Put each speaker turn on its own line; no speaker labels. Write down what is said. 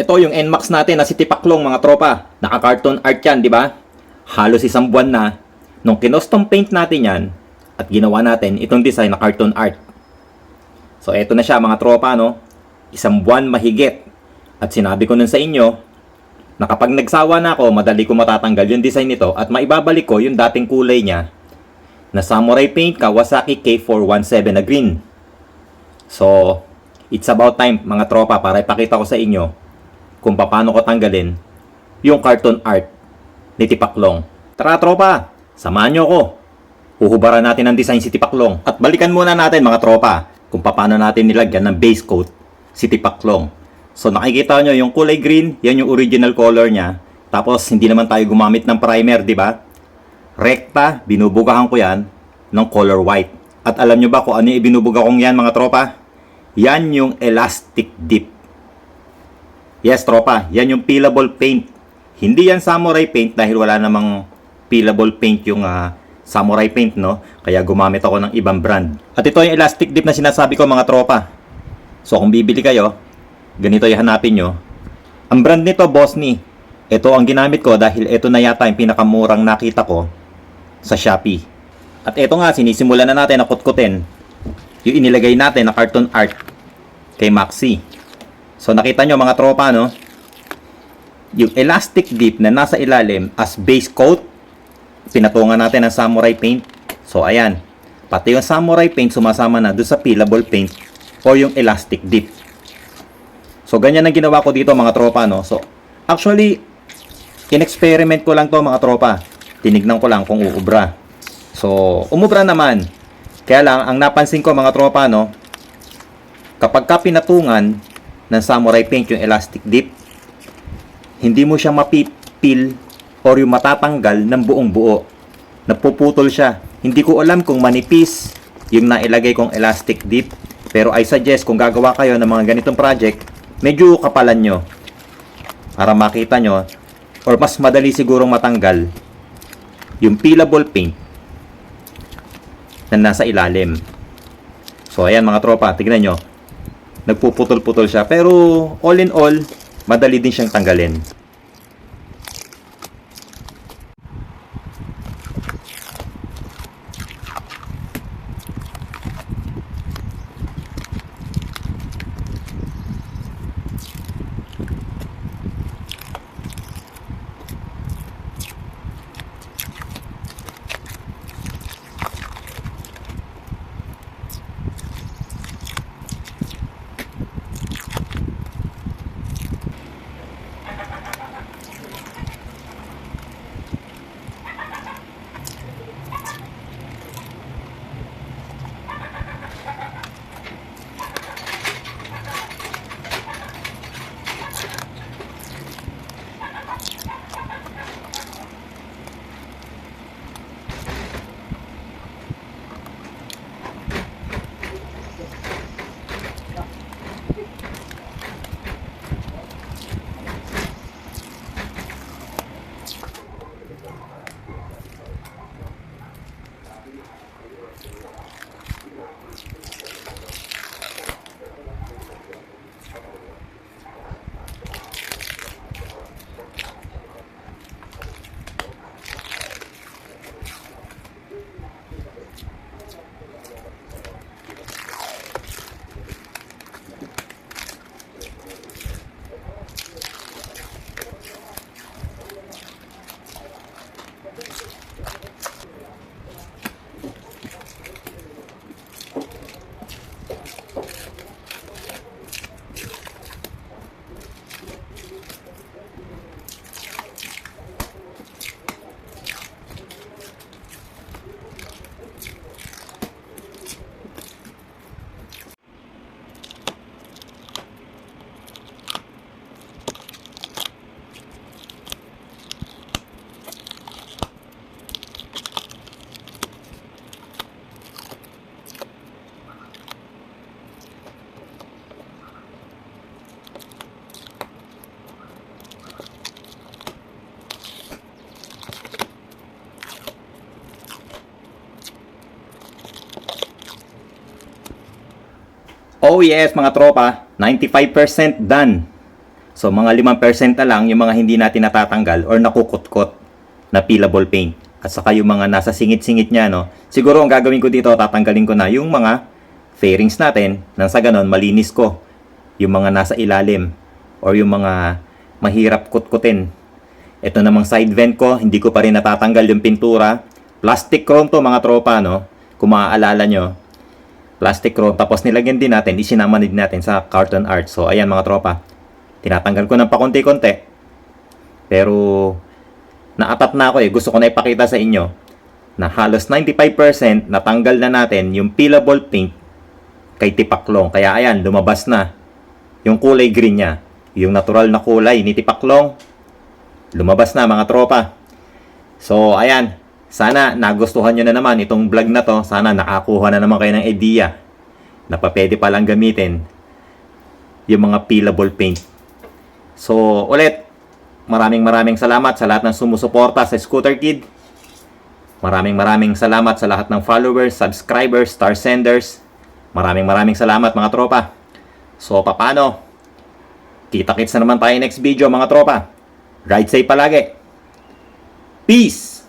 Ito yung NMAX natin na si Tipaklong mga tropa. Naka-cartoon art yan, di ba? Halos isang buwan na nung kinustom paint natin yan at ginawa natin itong design na cartoon art. So eto na siya mga tropa no. Isang buwan mahigit. At sinabi ko nun sa inyo na kapag nagsawa na ako, madali ko matatanggal yung design nito at maibabalik ko yung dating kulay niya na Samurai Paint Kawasaki K417 na green. So, it's about time mga tropa para ipakita ko sa inyo kung paano ko tanggalin yung cartoon art ni Tipaklong. Tara tropa, samahan nyo ako. Huhubaran natin ang design si Tipaklong. At balikan muna natin mga tropa kung paano natin nilagyan ng base coat si Tipaklong. So nakikita nyo yung kulay green, yan yung original color niya. Tapos hindi naman tayo gumamit ng primer, di ba? Rekta, binubugahan ko yan ng color white. At alam nyo ba kung ano yung ibinubuga kong yan mga tropa? Yan yung elastic dip. Yes, tropa, yan yung peelable paint. Hindi yan samurai paint dahil wala namang peelable paint yung ah, samurai paint, no? Kaya gumamit ako ng ibang brand. At ito yung elastic dip na sinasabi ko mga tropa. So kung bibili kayo, ganito yung hanapin nyo. Ang brand nito, Bosni. Ito ang ginamit ko dahil ito na yata yung pinakamurang nakita ko sa Shopee. At ito nga, sinisimulan na natin na kutkutin yung inilagay natin na cartoon art kay Maxi. So nakita nyo mga tropa no? Yung elastic dip na nasa ilalim as base coat, pinatungan natin ng samurai paint. So ayan, pati yung samurai paint sumasama na doon sa peelable paint o yung elastic dip. So ganyan ang ginawa ko dito mga tropa no. So actually in-experiment ko lang to mga tropa. Tinignan ko lang kung uubra. So umubra naman. Kaya lang ang napansin ko mga tropa no, kapag ka pinatungan ng samurai paint yung elastic dip, hindi mo siya mapipil or yung matatanggal ng buong buo. Napuputol siya. Hindi ko alam kung manipis yung nailagay kong elastic dip. Pero I suggest kung gagawa kayo ng mga ganitong project, medyo kapalan nyo. Para makita nyo, or mas madali sigurong matanggal, yung peelable paint na nasa ilalim. So ayan mga tropa, tignan nyo. Nagpuputol-putol siya. Pero all in all, madali din siyang tanggalin. Oh yes mga tropa, 95% done. So mga 5% na lang yung mga hindi natin natatanggal or nakukutkot na peelable paint. At saka yung mga nasa singit-singit niya, no? Siguro ang gagawin ko dito, tatanggalin ko na yung mga fairings natin nang sa ganon malinis ko yung mga nasa ilalim or yung mga mahirap kutkutin. Ito namang side vent ko, hindi ko pa rin natatanggal yung pintura. Plastic chrome to mga tropa, no? Kung maaalala nyo. Plastic chrome. Tapos nilagyan din natin, isinama din natin sa carton art. So, ayan mga tropa. Tinatanggal ko ng pakunti-kunti. Pero, naatat na ako eh. Gusto ko na ipakita sa inyo na halos 95% natanggal na natin yung peelable paint kay Tipaklong. Kaya ayan, lumabas na yung kulay green niya. Yung natural na kulay ni Tipaklong. Lumabas na mga tropa. So, ayan. Sana nagustuhan nyo na naman itong vlog na to. Sana nakakuha na naman kayo ng idea na pa pwede palang gamitin yung mga peelable paint. So, ulit, maraming maraming salamat sa lahat ng sumusuporta sa Scooter Kid. Maraming maraming salamat sa lahat ng followers, subscribers, star senders. Maraming maraming salamat mga tropa. So, papano? Kita-kits na naman tayo next video mga tropa. Ride safe palagi. Peace!